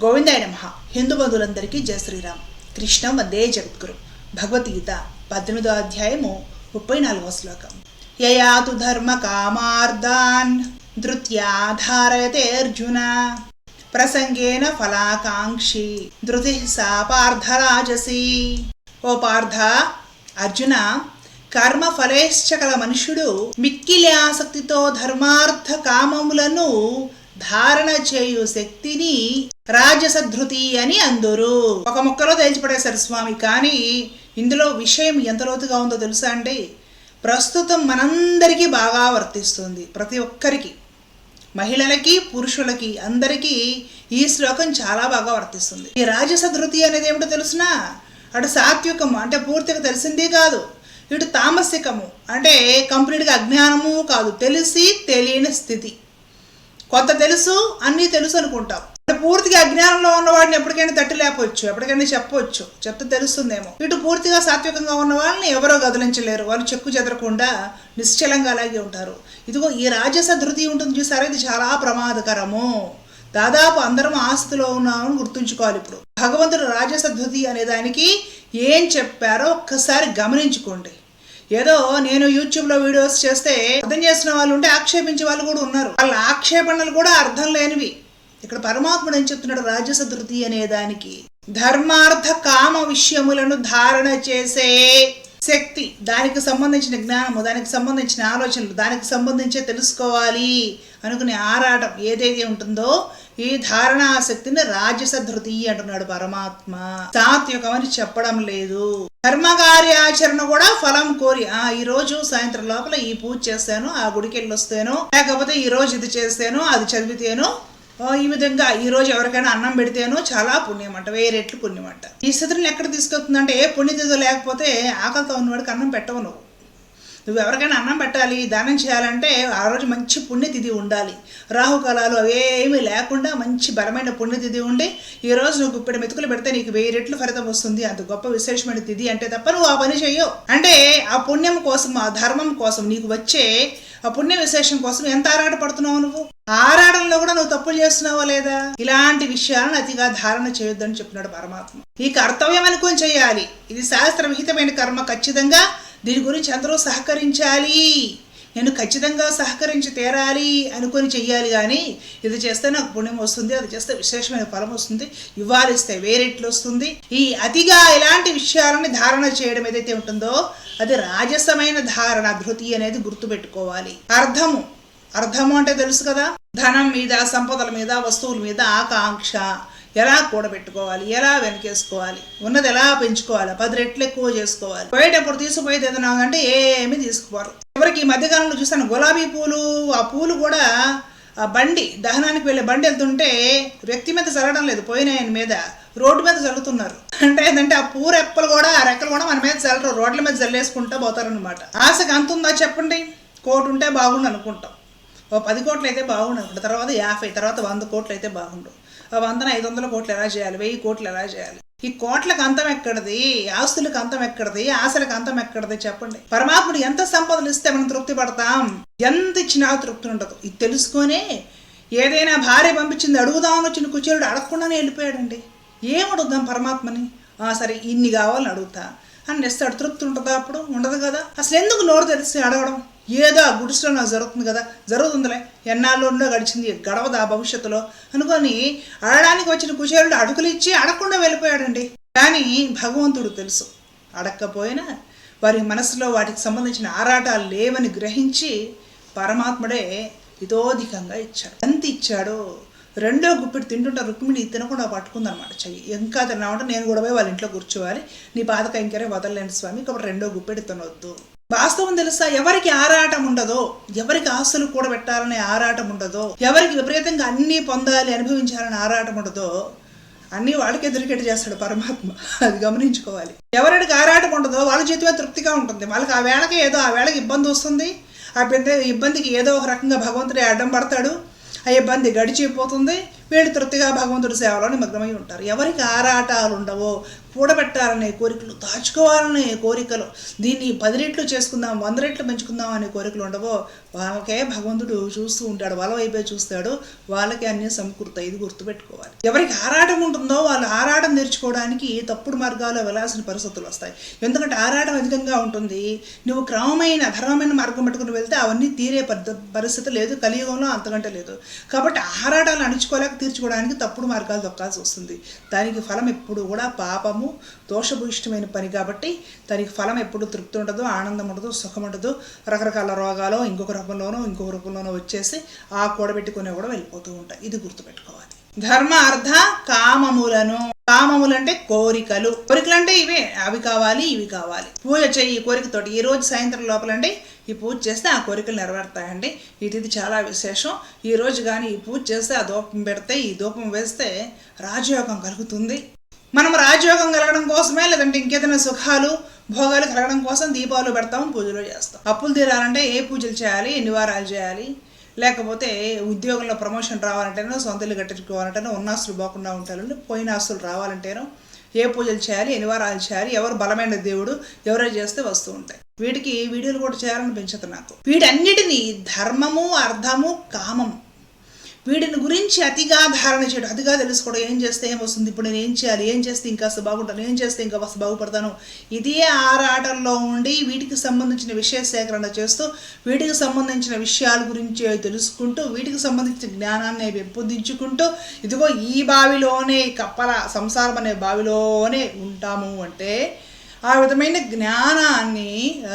గోవిందాయ నమ. హిందూ బంధువులందరికీ జయ శ్రీరామ్. కృష్ణ వందే జగద్గురు. భగవద్గీత పద్దెనిమిదో అధ్యాయము ముప్పై నాలుగవ శ్లోకం. యయాతు ధర్మ కామార్థాన్ ధృత్యాధారయతే అర్జున. ప్రసంగేన ఫలాకాంక్షి ధృతి సా పార్థరాజసి ఓ పార్థ అర్జున కర్మ ఫలేశ్చ కల మనుషుడు మిక్కిలి ఆసక్తితో ధర్మార్థ కామములను ధారణ చేయు శక్తిని రాజసధృతి అని అందురు. ఒక ముక్కలో తేల్చిపడేశారు స్వామి కానీ ఇందులో విషయం ఎంత లోతుగా ఉందో తెలుసా అండి? ప్రస్తుతం మనందరికీ బాగా వర్తిస్తుంది ప్రతి ఒక్కరికి. మహిళలకి పురుషులకి అందరికీ ఈ శ్లోకం చాలా బాగా వర్తిస్తుంది. ఈ రాజస ధృతి అనేది ఏమిటో తెలుసునా? అటు సాత్వికము అంటే పూర్తిగా తెలిసిందే కాదు. ఇటు తామసికము అంటే కంప్లీట్గా అజ్ఞానము కాదు. తెలిసి తెలియని స్థితి. కొంత తెలుసు అన్నీ తెలుసు అనుకుంటాం. పూర్తిగా అజ్ఞానంలో ఉన్నవాడిని ఎప్పటికైనా తట్టి లేపవచ్చు ఎప్పటికైనా చెప్పవచ్చు. చెప్తే తెలుస్తుందేమో. ఇటు పూర్తిగా సాత్వికంగా ఉన్న వాళ్ళని ఎవరో గదిలించలేరు వాళ్ళు చెక్కు చెదరకుండా నిశ్చలంగా అలాగే ఉంటారు. ఇదిగో ఈ రాజస ధృతి ఉంటుంది చూసారా? ఇది చాలా ప్రమాదకరము. దాదాపు అందరం ఆస్తిలో ఉన్నామని గుర్తుంచుకోవాలి ఇప్పుడు. భగవంతుడు రాజస ధృతి అనే దానికి ఏం చెప్పారో ఒక్కసారి గమనించుకోండి. ఏదో నేను యూట్యూబ్లో వీడియోస్ చేస్తే అర్థం చేసిన వాళ్ళు ఉంటే ఆక్షేపించే వాళ్ళు కూడా ఉన్నారు. వాళ్ళ ఆక్షేపణలు కూడా అర్థం లేనివి. ఇక్కడ పరమాత్ముడు ఏం చెప్తున్నాడు? రాజస ధృతి అనే దానికి. ధర్మార్థ కామ విషయములను ధారణ చేసే శక్తి. దానికి సంబంధించిన జ్ఞానము దానికి సంబంధించిన ఆలోచనలు దానికి సంబంధించే తెలుసుకోవాలి అనుకునే ఆరాటం ఏదైతే ఉంటుందో ఈ ధారణా శక్తిని రాజస ధృతి అంటున్నాడు పరమాత్మ. సాత్వికం అని చెప్పడం లేదు. కర్మకార్యాచరణ కూడా ఫలం కోరి ఆ ఈ రోజు సాయంత్రం లోపల ఈ పూజ చేస్తాను ఆ గుడికి వెళ్ళి వస్తాను లేకపోతే ఈ రోజు ఇది చేస్తాను అది చదివితేను ఈ విధంగా ఈ రోజు ఎవరికైనా అన్నం పెడితేనో చాలా పుణ్యం అంట వెయ్యి రెట్లు పుణ్యం అంట ఈ స్థితులను ఎక్కడ తీసుకొస్తుందంటే ఏ పుణ్యతిథి లేకపోతే ఆకలితో ఉన్నవాడికి అన్నం పెట్టవు నువ్వు నువ్వు ఎవరికైనా అన్నం పెట్టాలి దానం చేయాలంటే ఆ రోజు మంచి పుణ్యతిథి ఉండాలి. రాహుకాలాలు అవేమీ లేకుండా మంచి బలమైన పుణ్యతిథి ఉండి ఈ రోజు నువ్వు ఇప్పుడు మెతుకులు పెడితే నీకు వెయ్యి రెట్లు ఫలితం వస్తుంది. అంత గొప్ప విశేషమైన తిథి అంటే తప్ప నువ్వు ఆ పని చేయవు అంటే ఆ పుణ్యం కోసం ఆ ధర్మం కోసం నీకు వచ్చే ఆ పుణ్య విశేషం కోసం ఎంత ఆరాట పడుతున్నావు నువ్వు? ఆరాటంలో కూడా నువ్వు తప్పులు చేస్తున్నావా లేదా? ఇలాంటి విషయాలను అతిగా ధారణ చేయొద్దని చెప్పినాడు పరమాత్మ. ఈ కర్తవ్యం అనుకుని చేయాలి ఇది శాస్త్ర విహితమైన కర్మ ఖచ్చితంగా దీని గురించి అందరూ సహకరించాలి. నేను ఖచ్చితంగా సహకరించి తీరాలి అనుకొని చెయ్యాలి కానీ ఇది చేస్తే నాకు పుణ్యం వస్తుంది అది చేస్తే విశేషమైన ఫలం వస్తుంది ఇవ్వాలిస్తే వేరెట్లు వస్తుంది. ఈ అతిగా ఇలాంటి విషయాలని ధారణ చేయడం ఏదైతే ఉంటుందో అది రాజసమైన ధారణ ధృతి అనేది గుర్తుపెట్టుకోవాలి. అర్థము. అర్థము అంటే తెలుసు కదా? ధనం మీద సంపదల మీద వస్తువుల మీద ఆకాంక్ష. ఎలా కూడబెట్టుకోవాలి? ఎలా వెనకేసుకోవాలి? ఉన్నది ఎలా పెంచుకోవాలి? పది రెట్లు ఎక్కువ చేసుకోవాలి. పోయేటప్పుడు తీసుకుపోయేది ఏదైనా అంటే ఏమీ తీసుకుపోరు ఎవరికి ఈ మధ్యకాలంలో చూస్తాను గులాబీ పూలు ఆ పూలు కూడా ఆ బండి దహనానికి వెళ్ళే బండి వెళ్తుంటే వ్యక్తి మీద చల్లడం లేదు. పోయిన ఆయన మీద రోడ్డు మీద చల్లుతున్నారు. అంటే ఏంటంటే ఆ పూరెప్పలు కూడా ఆ రెక్కలు కూడా మన మీద చల్లరు. రోడ్ల మీద జల్లేసుకుంటా పోతారనమాట ఆశకు అంత ఉందా చెప్పండి? కోటి ఉంటే బాగుండు అనుకుంటాం. ఓ పది కోట్లు అయితే బాగుండు అనుకుంటా. తర్వాత యాభై తర్వాత వంద కోట్లు అయితే బాగుండు. వందన ఐదు వందల కోట్లు ఎలా చేయాలి? వెయ్యి కోట్లు ఎలా చేయాలి? ఈ కోట్లకు అంతం ఎక్కడది? ఆస్తులకు అంతం ఎక్కడది? ఆశలకు అంతం ఎక్కడది? చెప్పండి. పరమాత్ముడు ఎంత సంపదలు ఇస్తే మనం తృప్తి పడతాం? ఎంత ఇచ్చినా తృప్తి ఉండదు. ఇది తెలుసుకొనే ఏదైనా భార్య పంపించింది అడుగుదామని వచ్చిన కుచేరుడు అడగకుండానే వెళ్ళిపోయాడండి. ఏం అడుగుదాం పరమాత్మని? ఆ సరే ఇన్ని కావాలని అడుగుతా. అని ఇస్తాడు తృప్తి ఉంటుందా అప్పుడు? ఉండదు కదా. అసలు ఎందుకు నోరు తెలిసి అడగడం? ఏదో ఆ గుడిసెలో నాకు జరుగుతుంది కదా జరుగుతుందిలే. ఎన్నాళ్ళలో గడిచింది గడవదా భవిష్యత్తులో. అనుకొని అడడానికి వచ్చిన కుచేరుడు అడుగులు ఇచ్చి అడగకుండా వెళ్ళిపోయాడండి. కానీ భగవంతుడు తెలుసు. అడగకపోయినా వారి మనసులో వాటికి సంబంధించిన ఆరాటాలు లేవని గ్రహించి పరమాత్ముడే ఇదోధికంగా ఇచ్చాడు. ఎంత ఇచ్చాడో రెండో గుప్పిడి తింటుంటే రుక్మిణి తినకుండా పట్టుకుందనమాట చెయ్యి. ఇంకా తిన్నామంటే నేను కూడా పోయి వాళ్ళ ఇంట్లో కూర్చోవాలి. నీ బాధ కైంకరే వదలలేండి స్వామి కాబట్టి రెండో గుప్పిడి తినొద్దు. వాస్తవం తెలుసా? ఎవరికి ఆరాటం ఉండదో ఎవరికి ఆస్తులు కూడా పెట్టాలనే ఆరాటం ఉండదో ఎవరికి విపరీతంగా అన్నీ పొందాలి అనుభవించాలని ఆరాటం ఉండదో అన్నీ వాళ్ళకి ఎదురుకెట్టు చేస్తాడు పరమాత్మ. అది గమనించుకోవాలి. ఎవరికి ఆరాటం ఉండదో వాళ్ళ జీవితమే తృప్తిగా ఉంటుంది. వాళ్ళకి ఆ వేళకి ఏదో ఆ వేళకి ఇబ్బంది వస్తుంది. ఆ పెద్ద ఇబ్బందికి ఏదో ఒక రకంగా భగవంతుడే అడ్డం పడతాడు. ఆ ఇబ్బంది గడిచిపోతుంది. వీళ్ళు తృప్తిగా భగవంతుడి సేవలో నిమగ్నమై ఉంటారు. ఎవరికి ఆరాటాలు ఉండవో కూడబెట్టాలనే కోరికలు దాచుకోవాలనే కోరికలు దీన్ని పది రెట్లు చేసుకుందాం వంద రెట్లు పెంచుకుందాం అనే కోరికలు ఉండవో వాళ్ళకే భగవంతుడు చూస్తూ ఉంటాడు వాళ్ళ వైపే చూస్తాడు వాళ్ళకి అన్ని సమకూరుతాయి ఇది గుర్తుపెట్టుకోవాలి. ఎవరికి ఆరాటం ఉంటుందో వాళ్ళు ఆరాటం నేర్చుకోవడానికి తప్పుడు మార్గాల్లో వెళ్ళాల్సిన పరిస్థితులు వస్తాయి. ఎందుకంటే ఆరాటం అధికంగా ఉంటుంది. నువ్వు క్రమమైన అధర్మమైన మార్గం పెట్టుకుని వెళ్తే అవన్నీ తీరే పద్ధ పరిస్థితి లేదు కలియుగంలో అంతకంటే లేదు. కాబట్టి ఆరాటాలు అణుచుకోలేక తీర్చుకోవడానికి తప్పుడు మార్గాలు దొక్కాల్సి వస్తుంది. దానికి ఫలం ఎప్పుడు కూడా పాపము దోషభూయిష్టమైన పని కాబట్టి దానికి ఫలం ఎప్పుడు తృప్తి ఉండదు ఆనందం ఉండదు సుఖం ఉండదు. రకరకాల రోగాలు ఇంకొక రూపంలోనో ఇంకొక రూపంలోనో వచ్చేసి ఆ కూడబెట్టుకునే కూడా వెళ్ళిపోతూ ఉంటాయి. ఇది గుర్తుపెట్టుకోవాలి. ధర్మ అర్థ కామములను. కామములు అంటే కోరికలు. కోరికలు అంటే ఇవే. అవి కావాలి ఇవి కావాలి. పూజ చేయి ఈ కోరికతోటి ఈ రోజు సాయంత్రం లోపలండి ఈ పూజ చేస్తే ఆ కోరికలు నెరవేరుతాయండి. ఇది ఇది చాలా విశేషం. ఈ రోజు కానీ ఈ పూజ చేస్తే ఆ దూపం పెడితే ఈ దూపం వేస్తే రాజయోగం కలుగుతుంది. మనం రాజయోగం కలగడం కోసమే లేదంటే ఇంకేదైనా సుఖాలు భోగాలు కలగడం కోసం దీపాలు పెడతాం పూజలు చేస్తాం. అప్పులు తీరాలంటే ఏ పూజలు చేయాలి ఎన్ని వారాలు చేయాలి? లేకపోతే ఉద్యోగంలో ప్రమోషన్ రావాలంటేనో సొంత ఇల్లు కట్టించుకోవాలంటేనో ఉన్న ఆస్తులు బాగుండా ఉంటారు పోయిన ఆస్తులు రావాలంటేనో ఏ పూజలు చేయాలి ఎన్ని వారాలు చేయాలి ఎవరు బలమైన దేవుడు ఎవరో చేస్తే వస్తూ ఉంటాయి. వీటికి వీడియోలు కూడా చేయాలని పెంచుతుంది నాకు. వీటన్నిటినీ ధర్మము అర్థము కామము వీటిని గురించి అతిగా ధారణ చేయడం అతిగా తెలుసుకోవడం ఏం చేస్తే ఏమొస్తుంది ఇప్పుడు నేను ఏం చేయాలి? ఏం చేస్తే ఇంకా అసలు బాగుంటాను? ఏం చేస్తే ఇంకా అసలు బాగుపడతాను? ఇదే ఆరాటంలో ఉండి వీటికి సంబంధించిన విషయ సేకరణ చేస్తూ వీటికి సంబంధించిన విషయాల గురించి తెలుసుకుంటూ వీటికి సంబంధించిన జ్ఞానాన్ని పెంపొందించుకుంటూ ఇదిగో ఈ బావిలోనే కప్పల సంసారం అనే బావిలోనే ఉంటాము అంటే ఆ విధమైన జ్ఞానాన్ని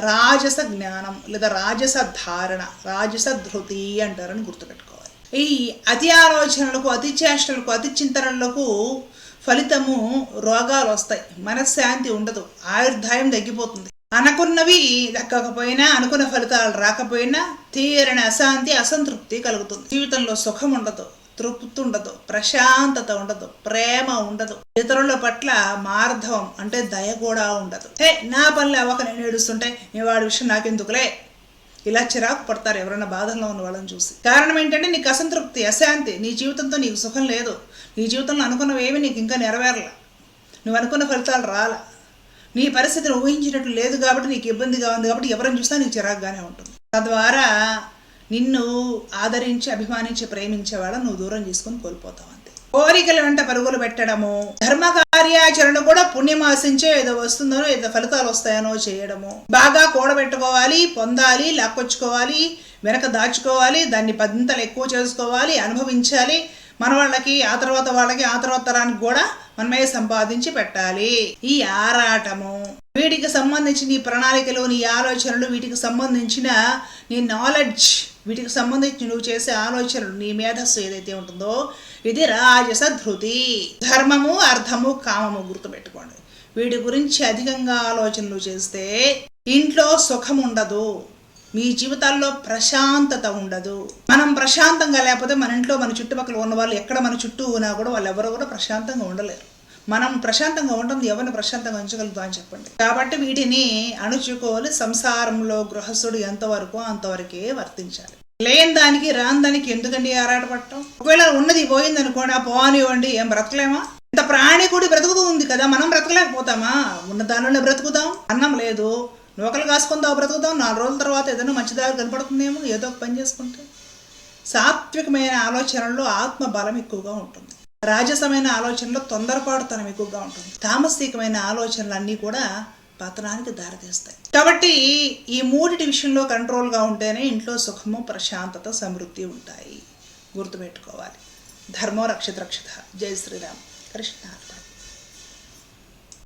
రాజస జ్ఞానం లేదా రాజస ధారణ రాజస ధృతి అంటారని గుర్తుపెట్టుకోవాలి ఈ అతి ఆలోచనలకు అతి చేష్టలకు అతి చింతనలకు ఫలితము రోగాలు వస్తాయి. మనశ్శాంతి ఉండదు. ఆయుర్దాయం తగ్గిపోతుంది. అనుకున్నవి దక్కకపోయినా అనుకున్న ఫలితాలు రాకపోయినా తీరని అశాంతి అసంతృప్తి కలుగుతుంది. జీవితంలో సుఖం ఉండదు. తృప్తి ఉండదు. ప్రశాంతత ఉండదు. ప్రేమ ఉండదు. ఇతరుల పట్ల మార్ధవం అంటే దయ కూడా ఉండదు. హే నా పనులు అవ్వక నేను ఏడుస్తుంటే? నీ వాడి విషయం నాకెందుకులే? ఇలా చిరాకు పడతారు ఎవరైనా బాధల్లో ఉన్న వాళ్ళని చూసి. కారణం ఏంటంటే నీకు అసంతృప్తి అశాంతి. నీ జీవితంతో నీకు సుఖం లేదు. నీ జీవితంలో అనుకున్నవేమి నీకు ఇంకా నెరవేరల. నువ్వు అనుకున్న ఫలితాలు రాలా. నీ పరిస్థితిని ఊహించినట్లు లేదు కాబట్టి నీకు ఇబ్బందిగా ఉంది కాబట్టి ఎవరిని చూసినా నీకు చిరాకుగానే ఉంటుంది. తద్వారా నిన్ను ఆదరించి అభిమానించి ప్రేమించే వాళ్ళని నువ్వు దూరం చేసుకొని కోల్పోతావు. కోరికల వెంట పరుగులు పెట్టడము ధర్మ కార్యాచరణ కూడా పుణ్యం ఆశించే ఏదో వస్తుందనో ఏదో ఫలితాలు వస్తాయనో చేయడము. బాగా కూడబెట్టుకోవాలి పొందాలి లాక్కొచ్చుకోవాలి వెనక దాచుకోవాలి దాన్ని పదింతలు ఎక్కువ చేసుకోవాలి అనుభవించాలి. మన వాళ్ళకి ఆ తర్వాత వాళ్ళకి ఆ తర్వాత తరానికి కూడా మనమే సంపాదించి పెట్టాలి. ఈ ఆరాటము. వీటికి సంబంధించిన నీ ప్రణాళికలు నీ ఆలోచనలు వీటికి సంబంధించిన నీ నాలెడ్జ్ వీటికి సంబంధించి నువ్వు చేసే ఆలోచనలు నీ మేధస్సు ఏదైతే ఉంటుందో ఇది రాజస ధృతి. ధర్మము అర్థము కామము గుర్తుపెట్టుకోండి. వీటి గురించి అధికంగా ఆలోచనలు చేస్తే ఇంట్లో సుఖం ఉండదు. మీ జీవితాల్లో ప్రశాంతత ఉండదు. మనం ప్రశాంతంగా లేకపోతే మన ఇంట్లో మన చుట్టుపక్కల ఉన్న వాళ్ళు ఎక్కడ మన చుట్టూ ఉన్నా కూడా వాళ్ళు ఎవరు కూడా ప్రశాంతంగా ఉండలేరు. మనం ప్రశాంతంగా ఉంటుంది ఎవరిని ప్రశాంతంగా ఉంచగలుగుతాం అని చెప్పండి. కాబట్టి వీటిని అణుచుకోవాలి సంసారంలో గృహస్థుడు ఎంతవరకు అంతవరకే వర్తించాలి. లేని దానికి రాని దానికి ఎందుకండి ఆరాటపడటం? ఒకవేళ ఉన్నది పోయింది అనుకోండి ఆ పోనివ్వండి ఏం బ్రతకలేమా? ఇంత ప్రాణి కూడా బ్రతుకుతుంది కదా మనం బ్రతకలేకపోతామా? ఉన్న దానిలోనే బ్రతుకుదాం? అన్నం లేదు. నూకలు కాసుకుందాం బ్రతుకుదాం. నాలుగు రోజుల తర్వాత ఏదైనా మంచి దారి కనపడుతుందేమో ఏదో ఒక పని చేసుకుంటే. సాత్వికమైన ఆలోచనల్లో ఆత్మ బలం ఎక్కువగా ఉంటుంది. రాజసమైన ఆలోచనలో తొందరపాటుతనం ఎక్కువగా ఉంటుంది. తామసికమైన ఆలోచనలన్నీ కూడా పతనానికి దారితీస్తాయి. కాబట్టి ఈ మూడిటి విషయంలో కంట్రోల్గా ఉంటేనే ఇంట్లో సుఖము ప్రశాంతత సమృద్ధి ఉంటాయి. గుర్తుపెట్టుకోవాలి. ధర్మో రక్షిత రక్షిత. జై శ్రీరామ్. కృష్ణ